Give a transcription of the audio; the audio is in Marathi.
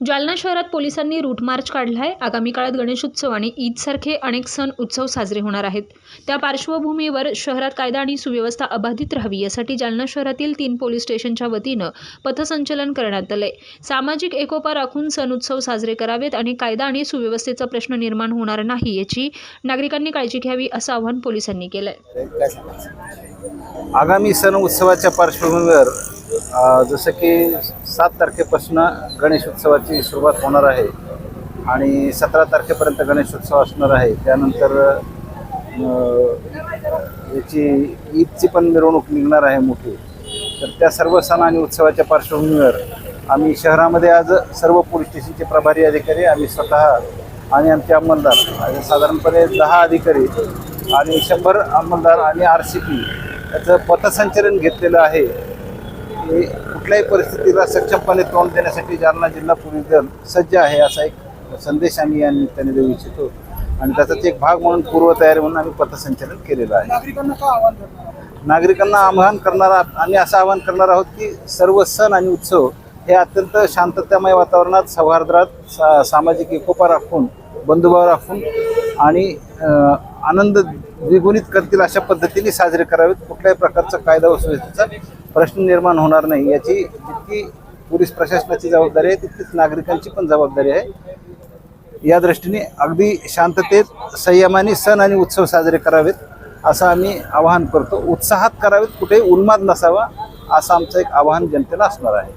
जालना शहरात पोलिसांनी रूट मार्च काढला आहे आगामी काळात गणेशोत्सव आणि ईदसारखे अनेक सण उत्सव साजरे होणार आहेत. त्या पार्श्वभूमीवर शहरात कायदा आणि सुव्यवस्था अबाधित राहावी यासाठी जालना शहरातील तीन पोलीस स्टेशनच्या वतीनं पथसंचलन करण्यात आलंय. सामाजिक एकोपा राखून सण उत्सव साजरे करावेत आणि कायदा आणि सुव्यवस्थेचा प्रश्न निर्माण होणार नाही याची नागरिकांनी काळजी घ्यावी असं आवाहन पोलिसांनी केलंय. आगामी सण उत्सवाच्या पार्श्वभूमीवर जसं की सात तारखेपासून गणेश उत्सवाची सुरुवात होणार आहे आणि सतरा तारखेपर्यंत गणेशोत्सव असणार आहे. त्यानंतर याची ईदची पण मिरवणूक निघणार आहे मोठी. तर त्या सर्व सण आणि उत्सवाच्या पार्श्वभूमीवर आम्ही शहरामध्ये आज सर्व पोलीस स्टेशनचे प्रभारी अधिकारी आम्ही स्वतः आणि आमचे अंमलदार आणि साधारणपणे दहा अधिकारी आणि शंभर अंमलदार आणि आर सी पी याचं पथसंचलन घेतलेलं आहे. की कुठल्याही परिस्थितीला सक्षमपणे तोंड देण्यासाठी जालना जिल्हा पोलीस दल सज्ज आहे असा एक संदेश आम्ही या निमित्ताने देऊ इच्छितो. आणि त्याचाच एक भाग म्हणून पूर्वतयारी म्हणून आम्ही पथसंचलन केलेलं आहे. नागरिकांना आवाहन करणार नागरिकांना आवाहन करणारा आम्ही असं आवाहन करणार आहोत की सर्व सण आणि उत्सव हे अत्यंत शांततामय वातावरणात सौहार्दात सा सामाजिक एकोपा राखून बंधुभाव राखून आणि आनंद द्विगुणित करतील अशा पद्धतीने साजरे करावेत. कुठल्याही प्रकारचा कायदा व सुव्यवस्थेचा प्रश्न निर्माण होणार नाही. याची जितकी पोलीस प्रशासनाची जबाबदारी आहे तितकीच नागरिकांची पण जबाबदारी आहे. या दृष्टीने अगदी शांततेत संयमाने सण आणि उत्सव साजरे करावेत असं आम्ही आवाहन करतो. उत्साहात करावेत कुठेही उन्माद नसावा असं आमचं एक आवाहन जनतेला असणार आहे.